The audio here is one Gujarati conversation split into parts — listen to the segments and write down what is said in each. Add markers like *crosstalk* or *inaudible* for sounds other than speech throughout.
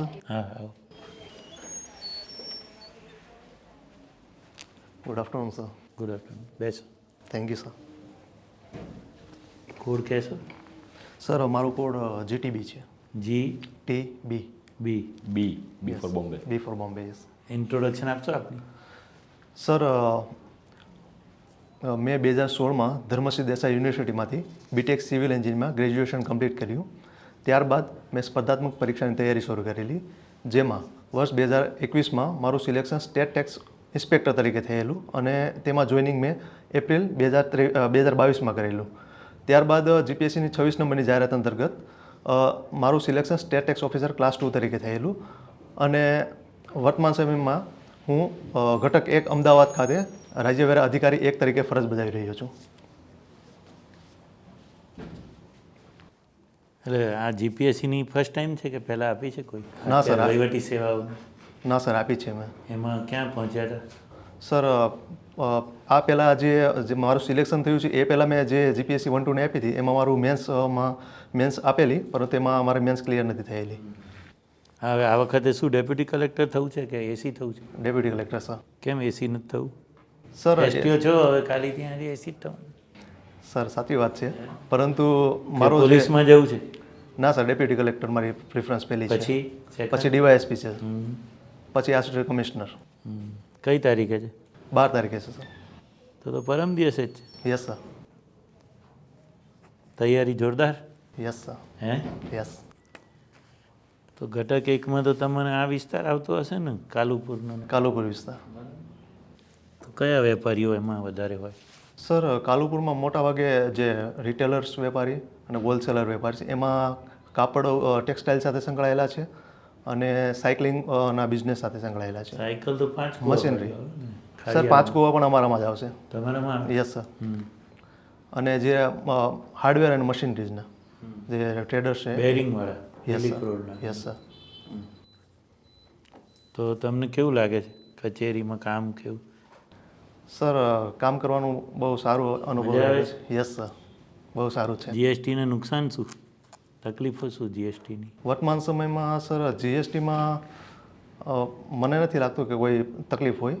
સર હા આવો good afternoon sir good afternoon બેસો થેન્ક યુ સર કોડ કહેશો સર મારું કોડ જીટીબી છે. G T B B B B four Bombay B four Bombay yes introduction આપશો આપની? સર મેં બે હજાર સોળમાં ધર્મશ્રી દેસાઈ યુનિવર્સિટીમાંથી બીટેક સિવિલ એન્જિનમાં ગ્રેજ્યુએશન કમ્પ્લીટ કર્યું. ત્યારબાદ મેં સ્પર્ધાત્મક પરીક્ષાની તૈયારી શરૂ કરેલી, જેમાં વર્ષ બે હજાર એકવીસમાં મારું સિલેક્શન સ્ટેટ ટેક્સ ઇન્સ્પેક્ટર તરીકે થયેલું અને તેમાં જોઈનિંગ મેં એપ્રિલ બે હજાર બે હજાર બાવીસમાં કરેલું. ત્યારબાદ જીપીએસસીની છવ્વીસ નંબરની જાહેરાત અંતર્ગત મારું selection state tax officer class two તરીકે થયેલું અને વર્તમાન સમયમાં હું ઘટક એક અમદાવાદ ખાતે રાજ્યવેરા અધિકારી એક તરીકે ફરજ બજાવી રહ્યો છું. એટલે આ જીપીએસસીની ફર્સ્ટ ટાઈમ છે કે પહેલાં આપી છે કોઈ? ના, સર, વહીવટી સેવાઓ ના સર આપી છે મેં એમાં ક્યાં પહોંચ્યા હતા? સર આ પહેલાં જે જે મારું સિલેક્શન થયું છે એ પહેલાં મેં જે જીપીએસસી વન ટુને આપી હતી એમાં મારું મેન્સમાં મેન્સ આપેલી પરંતુ એમાં મારે મેન્સ ક્લિયર નથી થયેલી. હવે આ વખતે શું ડેપ્યુટી કલેક્ટર થવું છે કે એસી થવું છે? Deputy collector sir. કેમ એસી નથી થવું? સર એસટીઓ છો? હવે ખાલી ત્યાં એસી જ થવાનું? સર સાચી વાત છે. પરંતુ મારો પોલીસમાં જવું છે? ના સર ડેપ્યુટી કલેક્ટર મારી પ્રિફરન્સ પહેલી છે. પછી? પછી ડીવાયએસપી છે પછી આસિસ્ટન્ટ કમિશનર. કઈ તારીખે છે? બાર તારીખે છે સર. તો તો પરમ દિવસે જ છે. Yes sir. તૈયારી જોરદાર? Yes sir. હે? યસ. તો ઘટક એકમાં તો તમને આ વિસ્તાર આવતો હશે ને? કાલુપુરનો કાલુપુર વિસ્તાર. કયા વેપારીઓ એમાં વધારે હોય? સર કાલુપુરમાં મોટા ભાગે જે રિટેલર્સ વેપારી અને હોલસેલર વેપારી છે એમાં કાપડ ટેક્સટાઇલ સાથે સંકળાયેલા છે અને સાયકલિંગ ના બિઝનેસ સાથે સંકળાયેલા છે. સાયકલ તો પાંચ મશીનરી સર પાંચ કુવા પણ અમારામાં જ આવશે. તમારામાં યસ સર અને જે હાર્ડવેર અને મશીનરીઝના જે ટ્રેડર્સ છે. બેરિંગ વાળા યસ સર યસ સર તો તમને કેવું લાગે છે? કચેરીમાં કામ કેવું? સર કામ કરવાનું બહુ સારું અનુભવ યસ સર બહુ સારું છે. જીએસટીને નુકસાન શું? તકલીફો શું જીએસટીની વર્તમાન સમયમાં સર જીએસટીમાં મને નથી લાગતું કે કોઈ તકલીફ હોય.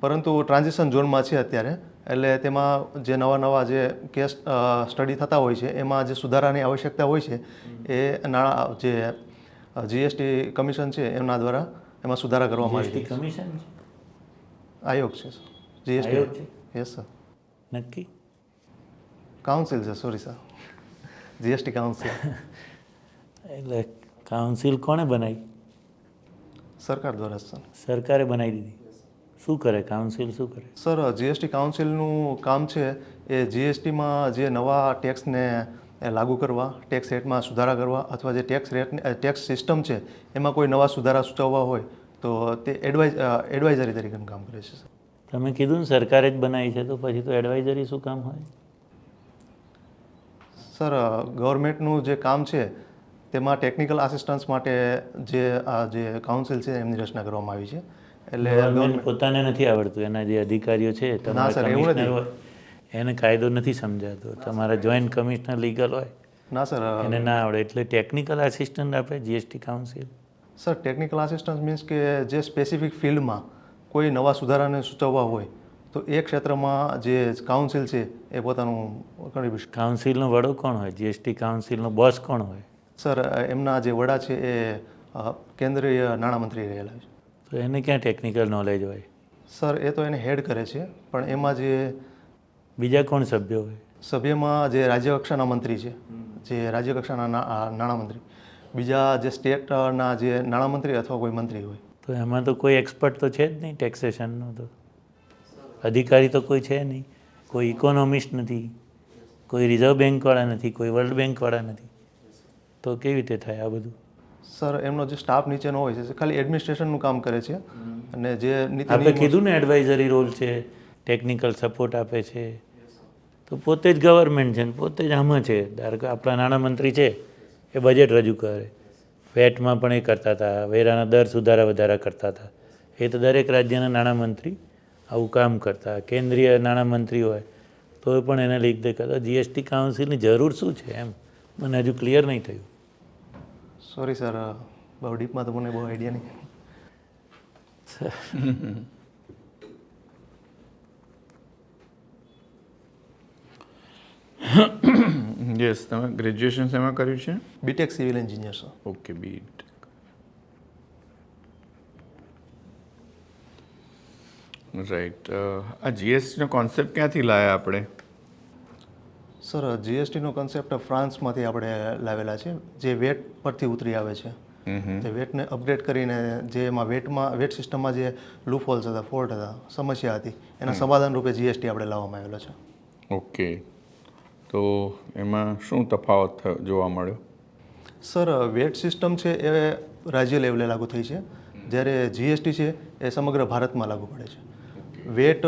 પરંતુ ટ્રાન્ઝેક્શન ઝોનમાં છે અત્યારે. એટલે તેમાં જે નવા નવા જે કેસ સ્ટડી થતા હોય છે એમાં જે સુધારાની આવશ્યકતા હોય છે એ નાણાં જે જીએસટી કમિશન છે એમના દ્વારા એમાં સુધારા કરવામાં આવે છે. કમિશન આયોગ છે આયોગ જીએસટી યસ સર નક્કી કાઉન્સિલ છે સોરી સર જીએસટી કાઉન્સિલ એટલે કાઉન્સિલ કોણે બનાવી? સરકાર દ્વારા સર સરકારે બનાવી દીધી? શું કરે? કાઉન્સિલ શું કરે? સર જીએસટી કાઉન્સિલનું કામ છે એ જીએસટીમાં જે નવા ટેક્સને લાગુ કરવા ટેક્સ રેટમાં સુધારા કરવા અથવા જે ટેક્સ રેટ ટેક્સ સિસ્ટમ છે એમાં કોઈ નવા સુધારા સૂચવવા હોય તો તે એડવાઇઝ એડવાઇઝરી તરીકેનું કામ કરે છે સર તમે કીધું ને સરકારે જ બનાવી છે તો પછી તો એડવાઇઝરી શું કામ હોય? સર ગવર્મેન્ટનું જે કામ છે તેમાં ટેકનિકલ આસિસ્ટન્સ માટે જે આ જે કાઉન્સિલ છે એમની રચના કરવામાં આવી છે. એટલે પોતાને નથી આવડતું. એના જે અધિકારીઓ છે ના, સર, એવું નથી. એને કાયદો નથી સમજાતો. તમારા જોઈન્ટ કમિશનર લીગલ હોય ના સર એને ના આવડે. એટલે ટેકનિકલ આસિસ્ટન્ટ આપે GST council sir technical assistance means કે જે સ્પેસિફિક ફિલ્ડમાં કોઈ નવા સુધારાને સૂચવવા હોય તો એ ક્ષેત્રમાં જે કાઉન્સિલ છે એ પોતાનું કન્ટ્રીબ્યુશન કાઉન્સિલનો વડો કોણ હોય? જીએસટી કાઉન્સિલનો બોસ કોણ હોય? સર એમના જે વડા છે એ કેન્દ્રીય નાણામંત્રી રહેલા છે. તો એને ક્યાં ટેકનિકલ નોલેજ હોય? સર એ તો એને હેડ કરે છે પણ એમાં જે બીજા કોણ સભ્ય હોય? સભ્યમાં જે રાજ્ય કક્ષાના મંત્રી છે જે રાજ્ય કક્ષાના નાણામંત્રી. બીજા જે સ્ટેટના જે નાણામંત્રી અથવા કોઈ મંત્રી હોય તો એમાં તો કોઈ એક્સપર્ટ તો છે જ નહીં ટેક્સેશનનો તો. અધિકારી તો કોઈ છે નહીં. કોઈ ઇકોનોમિસ્ટ નથી. કોઈ રિઝર્વ બેંકવાળા નથી. કોઈ વર્લ્ડ બેંકવાળા નથી. તો કેવી રીતે થાય આ બધું? સર એમનો જે સ્ટાફ નીચેનો હોય છે ખાલી એડમિનિસ્ટ્રેશનનું કામ કરે છે. અને જે આપણે કીધું ને એડવાઇઝરી રોલ છે ટેકનિકલ સપોર્ટ આપે છે. તો પોતે જ ગવર્મેન્ટ છે ને પોતે જ આમાં છે. ધારો કે આપણા નાણામંત્રી છે એ બજેટ રજૂ કરે. વેટમાં પણ એ કરતા હતા વેરાના દર સુધારા વધારા કરતા હતા. એ તો દરેક રાજ્યના નાણામંત્રી આવું કામ કરતા કેન્દ્રીય નાણામંત્રી હોય તો પણ એને લીધે કરતા જીએસટી કાઉન્સિલની જરૂર શું છે એમ? મને હજુ ક્લિયર નહીં થયું. સોરી સર બહુ ડીપમાં તો મને બહુ આઈડિયા નહીં. *laughs* *coughs* યસ તમે ગ્રેજ્યુએશન શેમાં કર્યું છે? BTech civil engineer sir okay bit right આ જીએસટીનો કોન્સેપ્ટ ક્યાંથી લાયા આપણે? સર જીએસટીનો કોન્સેપ્ટ ફ્રાન્સમાંથી આપણે લાવેલા છે જે વેટ પરથી ઉતરી આવે છે. તે વેટને અપડેટ કરીને જે એમાં વેટમાં વેટ સિસ્ટમમાં જે લૂફોલ્સ હતા ફોલ્ટ હતા સમસ્યા હતી એના સમાધાન રૂપે જીએસટી આપણે લાવવામાં આવેલો છે. ઓકે તો એમાં શું તફાવત જોવા મળ્યો? સર વેટ સિસ્ટમ છે એ રાજ્ય લેવલે લાગુ થઈ છે. જ્યારે જીએસટી છે એ સમગ્ર ભારતમાં લાગુ પડે છે. વેટ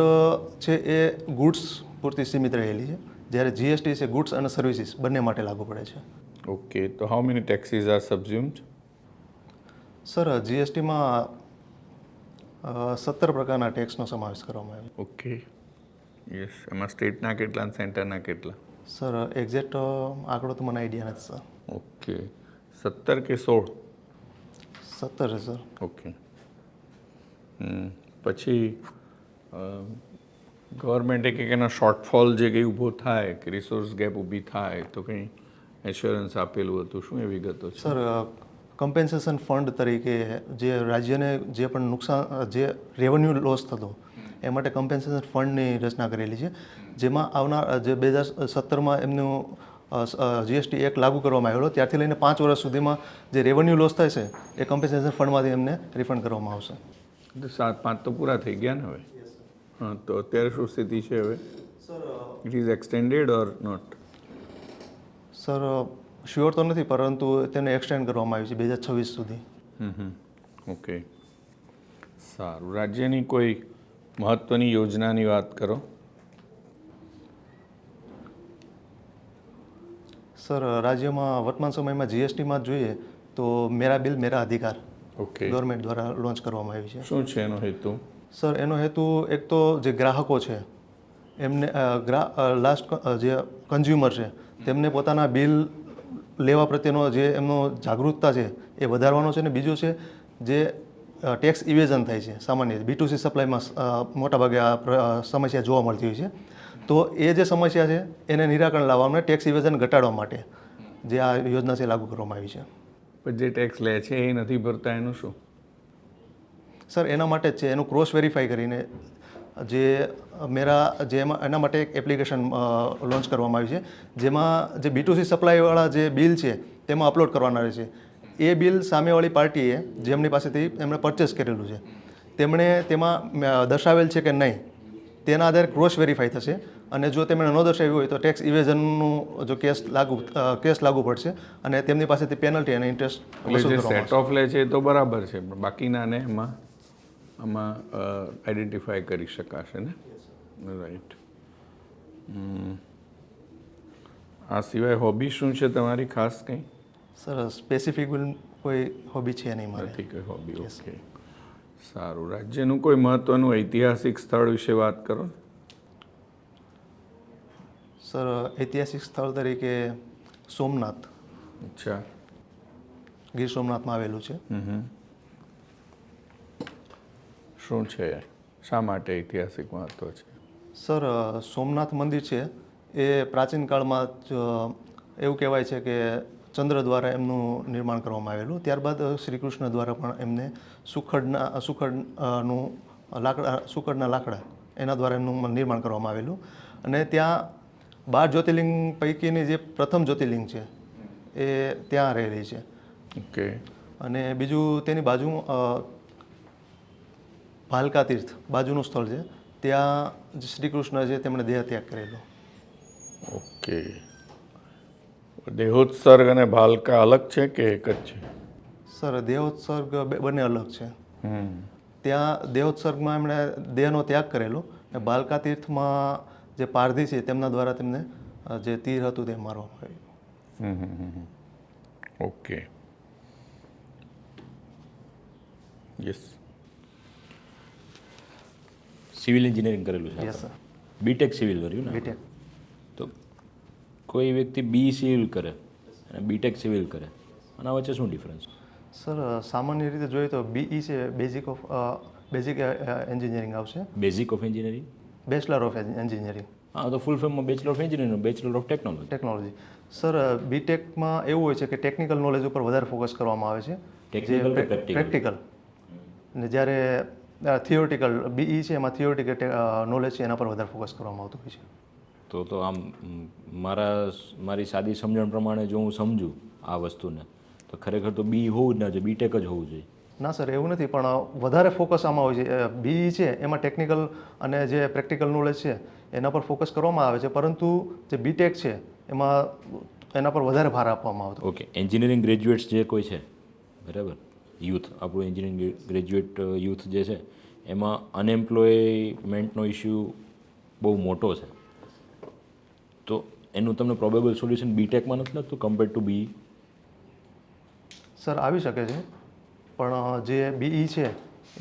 છે એ ગુડ્સ પૂરતી સીમિત રહેલી છે. જ્યારે જીએસટી છે ગુડ્સ અને સર્વિસીસ બંને માટે લાગુ પડે છે. ઓકે તો how many taxes are subsumed sir જીએસટીમાં સત્તર પ્રકારના ટેક્સનો સમાવેશ કરવામાં આવ્યો ઓકે યસ એમાં સ્ટેટના કેટલા અને સેન્ટરના કેટલા? સર એક્ઝેક્ટ આંકડો તો મને આઈડિયા નથી સર ઓકે સત્તર કે સોળ સત્તર સર ઓકે પછી ગવર્મેન્ટે કંઈક એનો શોર્ટફોલ જે કંઈ ઊભો થાય કે રિસોર્સ ગેપ ઊભી થાય તો કંઈ એશ્યોરન્સ આપેલું હતું શું એ વિગતો છે સર કમ્પેન્સેશન ફંડ તરીકે જે રાજ્યને જે પણ નુકસાન જે રેવન્યુ લોસ થતો એ માટે કમ્પેન્સેશન ફંડની રચના કરેલી છે. જેમાં આવનાર જે બે હજાર સત્તરમાં એમનું જીએસટી એક લાગુ કરવામાં આવેલો ત્યારથી લઈને પાંચ વર્ષ સુધીમાં જે રેવન્યુ લોસ થાય છે એ કમ્પેન્સેશન ફંડમાંથી એમને રિફંડ કરવામાં આવશે. સાત પાંચ તો પૂરા થઈ ગયા ને હવે? હા તો અત્યારે શું સ્થિતિ છે હવે? It is extended or not sir sure તો નથી પરંતુ તેને એક્સટેન્ડ કરવામાં આવ્યું છે બે હજાર છવ્વીસ સુધી. ઓકે સારું. રાજ્યની કોઈ મહત્ત્વની યોજનાની વાત કરો. સર રાજ્યમાં વર્તમાન સમયમાં જીએસટીમાં જોઈએ તો મેરા બિલ મેરા અધિકાર ઓકે. ગવર્મેન્ટ દ્વારા લોન્ચ કરવામાં આવી છે. શું છે એનો હેતુ? સર એનો હેતુ એક તો જે ગ્રાહકો છે એમને લાસ્ટ જે કન્ઝ્યુમર છે તેમને પોતાના બિલ લેવા પ્રત્યેનો જે એમનો જાગૃતતા છે એ વધારવાનો છે ને બીજું છે જે ટેક્સ ઇવેઝન થાય છે સામાન્ય બી ટુ સી સપ્લાયમાં મોટાભાગે આ સમસ્યા જોવા મળતી હોય છે. તો એ જે સમસ્યા છે એને નિરાકરણ લાવવા માટે ટેક્સ ઇવેઝન ઘટાડવા માટે જે આ યોજના છે લાગુ કરવામાં આવી છે. પણ જે ટેક્સ લે છે એ નથી ભરતા એનું શું? સર એના માટે જ છે. એનું ક્રોસ વેરીફાઈ કરીને જે મેરા જેમાં એના માટે એક એપ્લિકેશન લોન્ચ કરવામાં આવી છે. જેમાં જે બી સપ્લાયવાળા જે બિલ છે તેમાં અપલોડ કરવાના રહે છે. એ બિલ સામેવાળી પાર્ટીએ જેમની પાસેથી એમણે પરચેસ કરેલું છે તેમણે તેમાં દર્શાવેલ છે કે નહીં તેના આધારે ક્રોસ વેરીફાઈ થશે અને જો તેમણે ન દર્શાવ્યું હોય તો ટેક્સ ઇવેઝનનું જો કેસ લાગુ કેસ લાગુ પડશે અને તેમની પાસેથી પેનલ્ટી અને ઇન્ટરેસ્ટ સેટ ઓફ લે છે એ તો બરાબર છે પણ બાકીનાને એમાં આમાં આઈડેન્ટિફાય કરી શકાશે ને? રાઈટ આ સિવાય હોબી શું છે તમારી ખાસ કંઈ? સર સ્પેસિફિક કોઈ હોબી છે નહીં મારે? કોઈ હોબી ઓકે સારું. રાજ્યનું કોઈ મહત્વનું ઐતિહાસિક સ્થળ વિશે વાત કરો? સર ઐતિહાસિક સ્થળ તરીકે સોમનાથ. અચ્છા. ગીર સોમનાથમાં આવેલું છે. શું છે? શા માટે ઐતિહાસિક મહત્વ છે? સર સોમનાથ મંદિર છે. એ પ્રાચીન કાળમાં જ એવું કહેવાય છે કે ચંદ્ર દ્વારા એમનું નિર્માણ કરવામાં આવેલું. ત્યારબાદ શ્રી કૃષ્ણ દ્વારા પણ એમને સુખડના સુખડનું લાકડા સુખડના લાકડા એના દ્વારા એમનું નિર્માણ કરવામાં આવેલું. અને ત્યાં બાર જ્યોતિર્લિંગ પૈકીની જે પ્રથમ જ્યોતિર્લિંગ છે એ ત્યાં રહેલી છે. ઓકે. અને બીજું તેની બાજુ ભાલકા તીર્થ બાજુનું સ્થળ છે. ત્યાં જે શ્રી કૃષ્ણ છે તેમણે દેહ ત્યાગ કરેલો. ઓકે. દેહોત્સર્ગ અને ભાલકા અલગ છે કે એક જ છે? સર દેહોત્સર્ગ બંને અલગ છે. ત્યાં દેહોત્સર્ગમાં એમણે દેહનો ત્યાગ કરેલો અને ભાલકા તીર્થમાં જે પારધી છે તેમના દ્વારા તેમને જે તીર હતું તે મારવામાં આવ્યું. Hmm hmm hmm. Okay. Yes civil engineering કરેલું છે યસ સર બીટેક સિવિલ કર્યું ને બીટેક કોઈ વ્યક્તિ બી સિવિલ કરે અને બીટેક સિવિલ કરે આના વચ્ચે શું ડિફરન્સ સર સામાન્ય રીતે જોઈએ તો બીઈ છે બેઝિક ઓફ બેઝિક એન્જિનિયરિંગ આવશે. Basic of engineering bachelor of engineering હા તો ફૂલ ફોર્મમાં bachelor of engineering bachelor of technology technology sir બીટેકમાં એવું હોય છે કે ટેકનિકલ નોલેજ ઉપર વધારે ફોકસ કરવામાં આવે છે. ટેકનિકલ પ્રેક્ટિકલ ને જ્યારે થિયોરિટિકલ બીઈ છે એમાં થિયોરિટિકલ નોલેજ છે એના પર વધારે ફોકસ કરવામાં આવતું હોય છે. તો તો આમ મારા મારી સાદી સમજણ પ્રમાણે જો હું સમજું આ વસ્તુને તો ખરેખર તો બી હોવું જ ના જોઈએ બીટેક જ હોવું જોઈએ. ના સર એવું નથી પણ વધારે ફોકસ આમાં હોય છે. બીઈ છે એમાં ટેકનિકલ અને જે પ્રેક્ટિકલ નોલેજ છે એના પર ફોકસ કરવામાં આવે છે. પરંતુ જે બીટેક છે એમાં એના પર વધારે ભાર આપવામાં આવતો. ઓકે એન્જિનિયરિંગ ગ્રેજ્યુએટ્સ જે કોઈ છે બરાબર? યુથ આપણું એન્જિનિયરિંગ ગ્રેજ્યુએટ યુથ જે છે એમાં અનએમ્પ્લોયમેન્ટનો ઇસ્યુ બહુ મોટો છે. તો એનું તમને પ્રોબેબલ સોલ્યુશન બીટેકમાં નથી લાગતું કમ્પેર ટુ બી સર આવી શકે છે. પણ જે બીઈ છે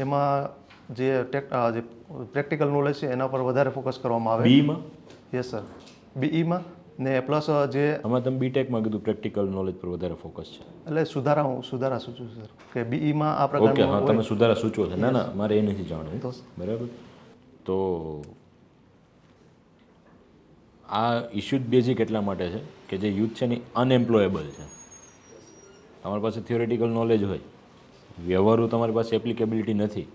એમાં જે ટેક જે પ્રેક્ટિકલ નોલેજ છે એના પર વધારે ફોકસ કરવામાં આવે. બીઈમાં યસ સર બીઈમાં ને પ્લસ જે આમાં તમે બીટેકમાં કીધું પ્રેક્ટિકલ નોલેજ પર વધારે ફોકસ છે. એટલે સુધારા હું સુધારા સૂચું સર કે બીઈમાં આ ઓકે હા તમે સુધારા સૂચવો છો. ના ના મારે એ નથી જાણવું બરાબર? તો આ ઇસ્યુ જ બેઝિક એટલા માટે છે કે જે યુથ છે ને અનએમ્પ્લોયેબલ છે. તમારી પાસે થિયોરિટિકલ નોલેજ હોય, વ્યવહારો તમારી પાસે એપ્લિકેબિલિટી નથી,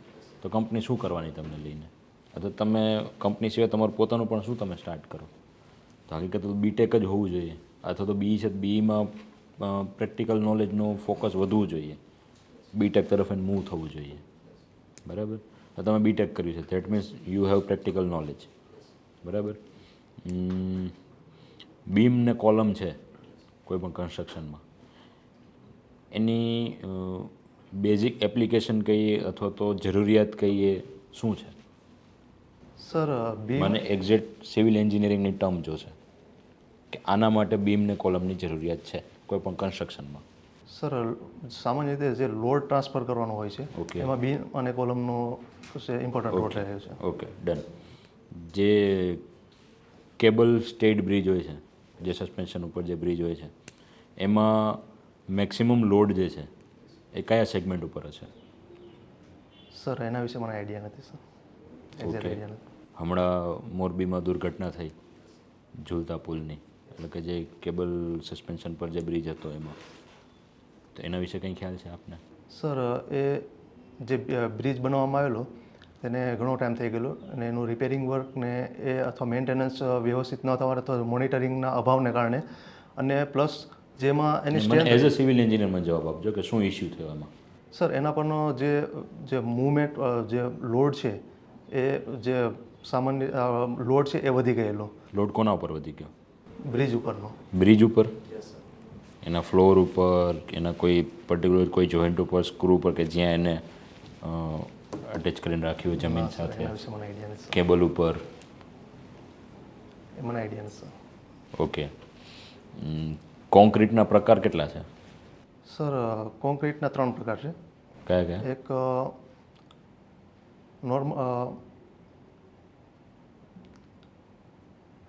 તો કંપની શું કરવાની તમને લઈને? અથવા તમે કંપની સિવાય તમારું પોતાનું પણ શું તમે સ્ટાર્ટ કરો? તો હકીકત તો બીટેક જ હોવું જોઈએ, અથવા તો બી છે બીમાં પ્રેક્ટિકલ નોલેજનું ફોકસ વધવું જોઈએ. બીટેક તરફ એને મૂવ થવું જોઈએ. બરાબર? તમે બીટેક કર્યું છે that means you have practical knowledge બરાબર? બીમ ને કોલમ છે કોઈપણ કન્સ્ટ્રક્શનમાં એની બેઝિક એપ્લિકેશન કહીએ અથવા તો જરૂરિયાત કહીએ શું છે? સર મને એક્ઝેક્ટ સિવિલ એન્જિનિયરિંગની ટર્મ જોશે કે આના માટે બીમ ને કોલમની જરૂરિયાત છે કોઈપણ કન્સ્ટ્રક્શનમાં સર સામાન્ય રીતે જે લોડ ટ્રાન્સફર કરવાનો હોય છે ઓકે. એમાં બી અને કોલમનો છે ઇમ્પોર્ટન્ટ રોલ રહે છે. Okay done. જે કેબલ સ્ટેડ બ્રિજ હોય છે જે સસ્પેન્શન ઉપર જે બ્રિજ હોય છે એમાં મેક્સિમમ લોડ જે છે એ કયા સેગમેન્ટ ઉપર હશે? સર એના વિશે મને આઈડિયા નથી સર નથી. હમણાં મોરબીમાં દુર્ઘટના થઈ ઝૂલતા પુલની. એટલે કે જે કેબલ સસ્પેન્શન પર જે બ્રિજ હતો એમાં. તો એના વિશે કંઈ ખ્યાલ છે આપને? સર એ જે બ્રિજ બનાવવામાં આવેલો તેને ઘણો ટાઈમ થઈ ગયેલો અને એનું રિપેરિંગ વર્ક ને એ અથવા મેન્ટેનન્સ વ્યવસ્થિત ન થવા અથવા મોનિટરિંગના અભાવને કારણે અને પ્લસ જેમાં એની સ્ટ્રેન્થ એઝ અ સિવિલ એન્જિનિયરમાં જવાબ આપજો કે શું ઇસ્યુ થયો એમાં? સર એના પરનો જે જે મૂવમેન્ટ જે લોડ છે એ જે સામાન્ય લોડ છે એ વધી ગયેલો. લોડ કોના ઉપર વધી ગયો? બ્રિજ ઉપરનો. બ્રિજ ઉપર? એના ફ્લોર ઉપર એના કોઈ પર્ટિક્યુલર કોઈ જોઈન્ટ ઉપર સ્ક્રૂ ઉપર કે જ્યાં એને અટેચ કરીને રાખ્યું હોય જમીન સાથે. કેબલ ઉપર. મને આઈડિયા નથી. ઓકે. કોન્ક્રીટના પ્રકાર કેટલા છે? સર કોન્ક્રીટના ત્રણ પ્રકાર છે. કયા કયા? એક નોર્મ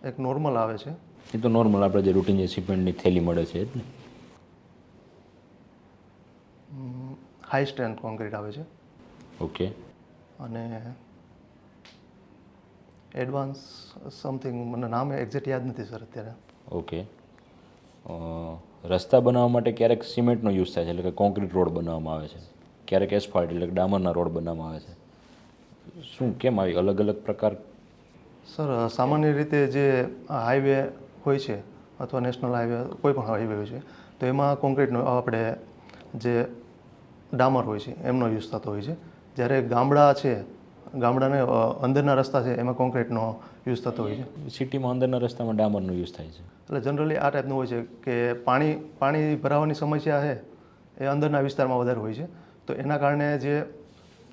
એક નોર્મલ આવે છે. એ તો નોર્મલ આપણે જે રૂટીન જે સિમેન્ટની થેલી મળે છે જ ને હાઈ સ્ટ્રેન્થ કોન્ક્રીટ આવે છે. ઓકે અને એડવાન્સ સમથિંગ મને નામ એક્ઝેક્ટ યાદ નથી સર અત્યારે. ઓકે રસ્તા બનાવવા માટે ક્યારેક સિમેન્ટનો યુઝ થાય છે એટલે કે કોન્ક્રીટ રોડ બનાવવામાં આવે છે. ક્યારેક એસ્ફાલ્ટ એટલે કે ડામરના રોડ બનાવવામાં આવે છે. શું કેમ આવી અલગ અલગ પ્રકાર? સર સામાન્ય રીતે જે હાઈવે હોય છે અથવા નેશનલ હાઈવે કોઈ પણ હાઈવે હોય છે તો એમાં કોન્ક્રીટનો આપણે જે ડામર હોય છે એમનો યુઝ થતો હોય છે. જ્યારે ગામડા છે ગામડાને અંદરના રસ્તા છે એમાં કોન્ક્રીટનો યુઝ થતો હોય છે. સિટીમાં અંદરના રસ્તામાં ડામરનો યુઝ થાય છે. એટલે જનરલી આ ટાઈપનું હોય છે કે પાણી પાણી ભરાવાની સમસ્યા છે એ અંદરના વિસ્તારમાં વધારે હોય છે. તો એના કારણે જે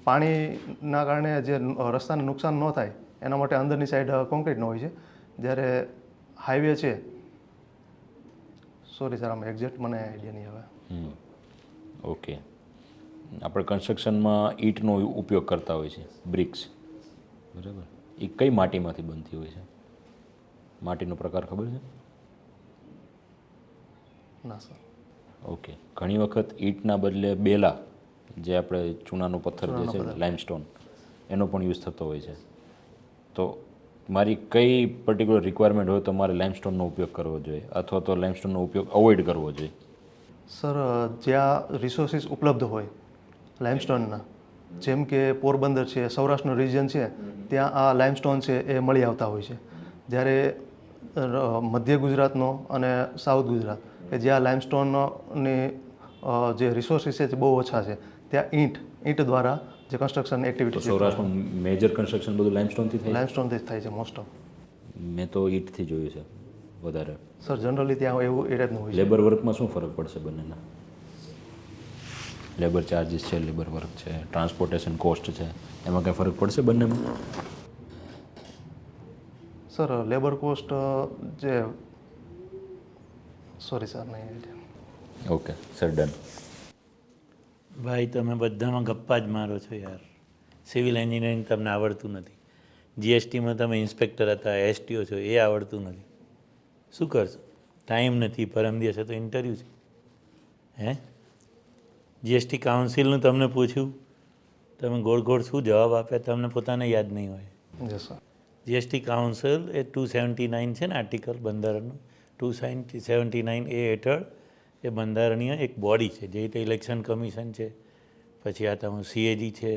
પાણીના કારણે જે રસ્તાને નુકસાન ન થાય એના માટે અંદરની સાઈડ કોન્ક્રીટનો હોય છે. જ્યારે હાઈવે છે સોરી સર આમ એક્ઝેક્ટ મને આઈડિયા નહીં આવે. ઓકે આપણે કન્સ્ટ્રક્શનમાં ઈંટનો ઉપયોગ કરતા હોય છે બ્રિક્સ બરાબર. એ કઈ માટીમાંથી બનતી હોય છે? માટીનો પ્રકાર ખબર છે? ના સર ઓકે ઘણી વખત ઈંટના બદલે બેલા જે આપણે ચૂનાનો પથ્થર જે છે લાઇમસ્ટોન એનો પણ યુઝ થતો હોય છે. તો મારી કઈ પર્ટિક્યુલર રિક્વાયરમેન્ટ હોય તો મારે લાઇમસ્ટોનનો ઉપયોગ કરવો જોઈએ અથવા તો લાઇમસ્ટોનનો ઉપયોગ અવોઇડ કરવો જોઈએ? સર જ્યાં રિસોર્સિસ ઉપલબ્ધ હોય લાઇમસ્ટોનના જેમ કે પોરબંદર છે સૌરાષ્ટ્રનો રિજિયન છે ત્યાં આ લાઇમસ્ટોન છે એ મળી આવતા હોય છે. જ્યારે મધ્ય ગુજરાતનો અને સાઉથ ગુજરાત કે જ્યાં લાઇમસ્ટોનની જે રિસોર્સિસ છે તે બહુ ઓછા છે ત્યાં ઈંટ ઈંટ દ્વારા જે કન્સ્ટ્રક્શન એક્ટિવિટી સૌરાષ્ટ્રમાં મેજર કન્સ્ટ્રક્શન બધું લાઇમસ્ટોનથી થાય? લાઇમસ્ટોનથી જ થાય છે મોસ્ટ ઓફ મેં તો ઈંટથી જોયું છે વધારે. સર જનરલી ત્યાં એવું એ રીતનું હોય છે. લેબર વર્કમાં શું ફરક પડશે બંનેના? લેબર ચાર્જિસ છે લેબર વર્ક છે ટ્રાન્સપોર્ટેશન કોસ્ટ છે એમાં કંઈ ફરક પડશે બંનેમાં? સર લેબર કોસ્ટ જે સોરી સર નહીં ઓકે સર ડન. ભાઈ તમે બધામાં ગપ્પા જ મારો છો યાર. સિવિલ એન્જિનિયરિંગ તમને આવડતું નથી. જીએસટીમાં તમે ઇન્સ્પેક્ટર હતા એસટીઓ છો એ આવડતું નથી. શું કરશો? ટાઈમ નથી પરમ દિવસે તો ઇન્ટરવ્યૂ છે. હે? જીએસટી કાઉન્સિલનું તમને પૂછ્યું તમે ગોળ ગોળ શું જવાબ આપ્યા? તમને પોતાને યાદ નહીં હોય. જીએસટી કાઉન્સિલ એ ટુ સેવન્ટી નાઇન છે ને આર્ટિકલ બંધારણનું? ટુ સેવન્ટી નાઇન એ હેઠળ એ બંધારણીય એક બોડી છે જે રીતે ઇલેક્શન કમિશન છે પછી આ તમે સીએજી છે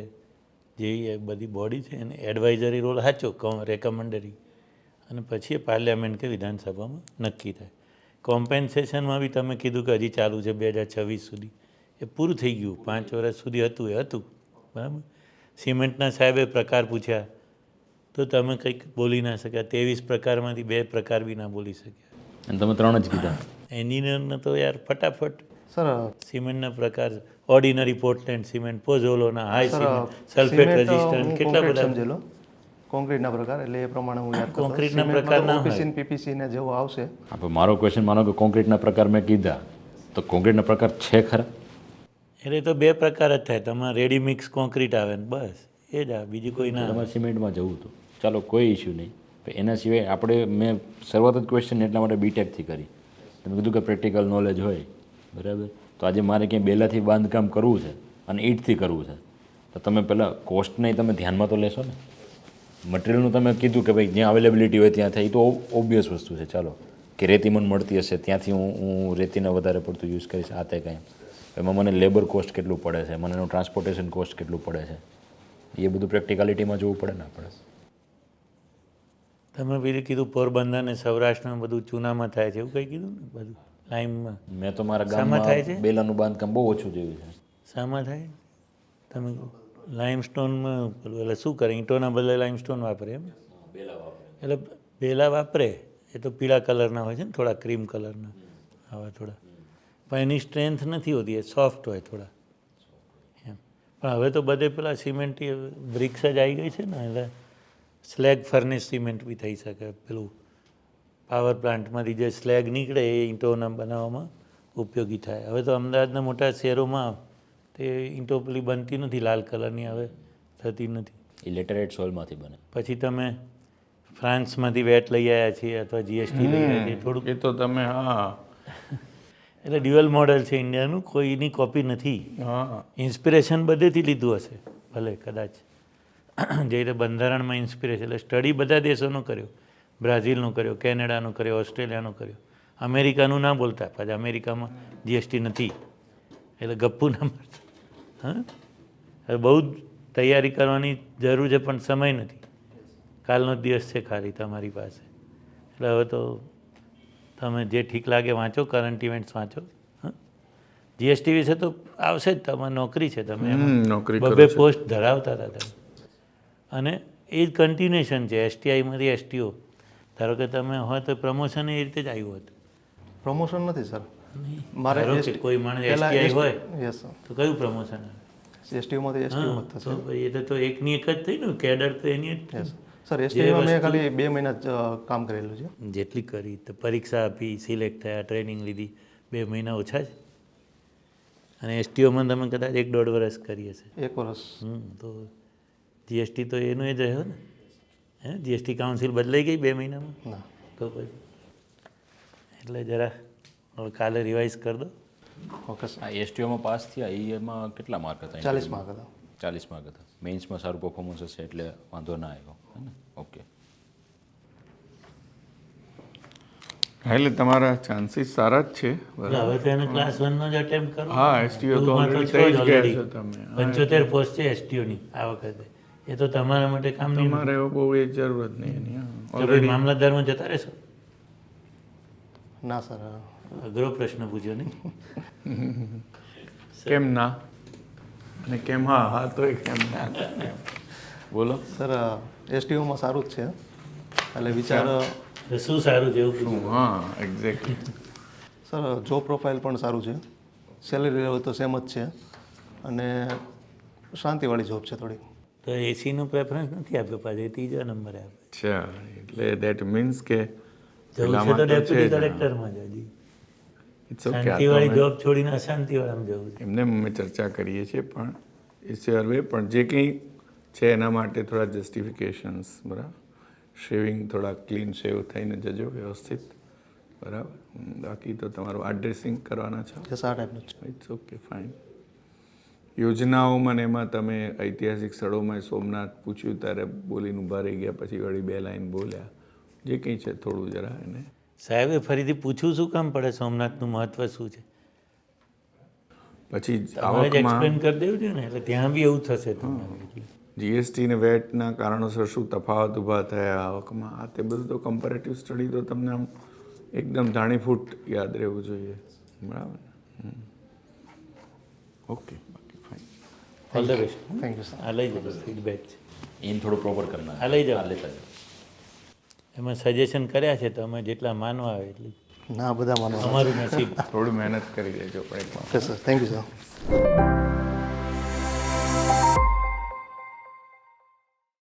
જે એ બધી બોડી છે એને એડવાઇઝરી રોલ સાચો રેકમેન્ડરી અને પછી એ પાર્લિયામેન્ટ કે વિધાનસભામાં નક્કી થાય. કોમ્પેન્સેશનમાં બી તમે કીધું કે હજી ચાલુ છે બે હજાર છવ્વીસ સુધી. એ પૂરું થઈ ગયું. પાંચ વર્ષ સુધી હતું એ હતું. બરાબર? સિમેન્ટના સાહેબે પ્રકાર પૂછ્યા. તો તમે કંઈક બોલી ના શક્યા. ત્રેવીસ પ્રકારમાંથી બે પ્રકાર બી ના બોલી શક્યા. અને તમે ત્રણ જ કીધા. એન્જિનિયરને તો યાર ફટાફટ સર સિમેન્ટના પ્રકાર ordinary portland cement pozzolana high cement sulphate resistant કેટલા બધા? સમજેલો કોન્ક્રીટના પ્રકાર એટલે એ પ્રમાણે હું યાદ કરતો. કોન્ક્રીટના પ્રકારના ઓપીસી પીપીસી ને જેવો આવશે. આપણે મારો ક્વેશ્ચન માનો કે કોન્ક્રીટના પ્રકાર મેં કીધા. તો કોન્ક્રીટના પ્રકાર છે ખરા? એટલે તો બે પ્રકાર જ થાય. તમારે રેડી મિક્સ કોન્ક્રીટ આવે ને બસ. એ જ આવે. બીજું કોઈ ના તમારે સિમેન્ટમાં જવું હતું. ચાલો કોઈ ઇશ્યુ નહીં. એના સિવાય આપણે મેં શરૂઆત જ ક્વેશ્ચન એટલા માટે બીટેકથી કરી. તમે કીધું કે પ્રેક્ટિકલ નોલેજ હોય. બરાબર? તો આજે મારે ક્યાંય બેલાથી બાંધકામ કરવું છે અને ઈંટથી કરવું છે. તો તમે પહેલાં કોસ્ટને તમે ધ્યાનમાં તો લેશો ને. મટિરિયલનું તમે કીધું કે ભાઈ જ્યાં અવેલેબિલિટી હોય ત્યાં થાય. એ તો ઓબ્વિયસ વસ્તુ છે. ચાલો. કે રેતી મને મળતી હશે ત્યાંથી હું હું રેતીને વધારે પડતું યુઝ કરીશ આ તે કાંઈ. એમાં મને લેબર કોસ્ટ કેટલું પડે છે? મને એનું ટ્રાન્સપોર્ટેશન કોસ્ટ કેટલું પડે છે? એ બધું પ્રેક્ટિકાલિટીમાં જોવું પડે ને આપણે. તમે બીજું કીધું પોરબંદર ને સૌરાષ્ટ્રમાં બધું ચૂનામાં થાય છે એવું કંઈ કીધું ને બધું? લાઈમમાં મેં? તો મારા ગામમાં થાય છે? બેલાનું બાંધકામ બહુ ઓછું જોયું છે. શામાં થાય? તમે લાઇમસ્ટોનમાં પેલું એટલે શું કરે? ઈંટોના બદલે લાઇમસ્ટોન વાપરે એમ? એટલે બેલા વાપરે? એ તો પીળા કલરના હોય છે ને થોડા ક્રીમ કલરના આવા થોડા. પણ એની સ્ટ્રેન્થ નથી હોતી એ સોફ્ટ હોય થોડા. એમ. પણ હવે તો બધે પેલા સિમેન્ટી બ્રિક્સ જ આવી ગઈ છે ને એટલે સ્લેગ ફર્નિશ સિમેન્ટ બી થઈ શકે. પેલું પાવર પ્લાન્ટમાંથી જે સ્લેગ નીકળે એ ઈંટોના બનાવવામાં ઉપયોગી થાય. હવે તો અમદાવાદના મોટા શહેરોમાં તે ઈંટો પેલી બનતી નથી લાલ કલરની હવે થતી નથી. એ લેટરેટ સોઇલમાંથી બને. પછી તમે ફ્રાન્સમાંથી વેટ લઈ આવ્યા છીએ અથવા જીએસટી લઈ આવ્યા છીએ થોડુંક એ તો તમે હા. એટલે ડ્યુઅલ મોડલ છે ઇન્ડિયાનું કોઈની કોપી નથી. હા ઇન્સ્પિરેશન બધેથી લીધું હશે ભલે કદાચ. જે રીતે બંધારણમાં ઇન્સ્પિરેશન એટલે સ્ટડી બધા દેશોનું કર્યો. બ્રાઝિલનું કર્યો કેનેડાનો કર્યો ઓસ્ટ્રેલિયાનો કર્યો. અમેરિકાનું ના બોલતા પાછા અમેરિકામાં જીએસટી નથી. એટલે ગપ્પુ ના મારતા. હા? હવે બહુ જ તૈયારી કરવાની જરૂર છે પણ સમય નથી. કાલનો દિવસ છે ખાલી તમારી પાસે. એટલે હવે તો તમે જે ઠીક લાગે વાંચો કરંટ ઇવેન્ટ્સ વાંચો. જીએસટી વિશે તો આવશે જ તમારી નોકરી છે તમે નોકરી બબે પોસ્ટ ધરાવતા હતા તમે. અને એ જ કન્ટિન્યુએશન છે એસટીઆઈમાંથી એસટીઓ ધારો કે તમે હોય તો પ્રમોશન એ રીતે જ આવ્યું હતું. પ્રમોશન નથી સર મારે કોઈ માણસ એસટીઆઈ હોય. તો કયું પ્રમોશન એસટીઓમાંથી થશે. એ તો- એકની એક જ થઈ ને કેડર તો એની જ સર એસટીમાં મેં ખાલી બે મહિના કામ કરેલું છે. જેટલી કરી તો પરીક્ષા આપી સિલેક્ટ થયા ટ્રેનિંગ લીધી. બે મહિના ઓછા જ અને એસટીઓમાં તમે કદાચ એક દોઢ વર્ષ કરી હશે. એક વર્ષ હમ તો જીએસટી તો એનું એ જ રહ્યો ને? હે? જીએસટી કાઉન્સિલ બદલાઈ ગઈ બે મહિનામાં? ના. તો પછી? એટલે જરા કાલે રિવાઇઝ કરી દો. ઓકે એસટીઓમાં પાસ થયા એમાં કેટલા માર્ક હતા? ચાલીસ માર્ક હતા. ચાલીસ માર્ક હતા મેઇન્સમાં સારું પરફોર્મન્સ હશે એટલે વાંધો ના આવ્યો. હે ને? ઓકે એટલે તમારા ચાન્સીસ સારા જ છે. એટલે હવે તો એને ક્લાસ વનનો જ અટેમ્પ કરો. હા, એસટીઓ તો ઓલરેડી થઈ જ જ ગયા already. તમે. હા, પંચોતેર પોસ્ટ છે એસટીઓની આ વખતે. એ તો તમારા માટે કામ નહીં. તમારે એવો બહુ એ જરૂરત નહીં એની Already મામલતદારમાં જતા રહેશો? ના સર. અઘરો પ્રશ્ન પૂછ્યો નહીં. *laughs* કેમ ના? અને કેમ? હા હા તો કેમ? ના બોલો. સર એસટીઓમાં સારું જ છે. એટલે વિચાર શું સારું છે એવું હા એક્ઝેક્ટલી સર જોબ પ્રોફાઇલ પણ સારું છે. સેલરી લેવલ તો સેમ જ છે. અને શાંતિવાળી જોબ છે થોડી તો એસીનો પ્રેફરન્સ નથી આપ્યો પાછો? એ ત્રીજો નંબરે આપે છે એટલે દેટ મીન્સ કે જવું છે તો તો ડેપ્યુટી કલેક્ટરમાં જ હજી. It's okay, શાંતિવાળી જોબ છોડીને અશાંતિવાળામાં જવું છે. એમને અમે ચર્ચા કરીએ છીએ પણ એ સર્વે પણ જે કંઈ છે એના માટે થોડા જસ્ટિફિકેશન્સ બરાબર? શેવિંગ થોડા ક્લીન શેવ થઈને જજો વ્યવસ્થિત બરાબર? હમ, બાકી તો તમારું આ ડ્રેસિંગ કરવાના છો. ઇટ્સ ઓકે ફાઇન યોજનાઓમાં ને એમાં તમે ઐતિહાસિક સ્થળોમાં સોમનાથ પૂછ્યું ત્યારે બોલીને ઊભા રહી ગયા પછી વળી બે લાઈન બોલ્યા. જે કંઈ છે થોડું જરા એને સાહેબે ફરીથી પૂછ્યું શું કામ પડે સોમનાથનું મહત્વ શું છે? પછી એક્સપ્લેન કરી દેવું છે ને એટલે ત્યાં બી એવું થશે જીએસટી ને વેટના કારણોસર શું તફાવત ઊભા થયા આવકમાં? આ તે બધું તો કમ્પેરેટિવ સ્ટડી તો તમને આમ એકદમ જાણીફૂટ યાદ રહેવું જોઈએ. બરાબર? ને ઓકે બાકી fine all the best thank you sir આ લઈ જજો ફીડબેક છે. એને થોડું પ્રોપર કરના આ લઈ જાઓ. લેતા જાઓ. એમાં સજેશન કર્યા છે તો અમે જેટલા માનવા આવે એટલી. ના બધા માનવા. અમારું નસીબ. થોડું મહેનત કરી લેજો okay sir thank you sir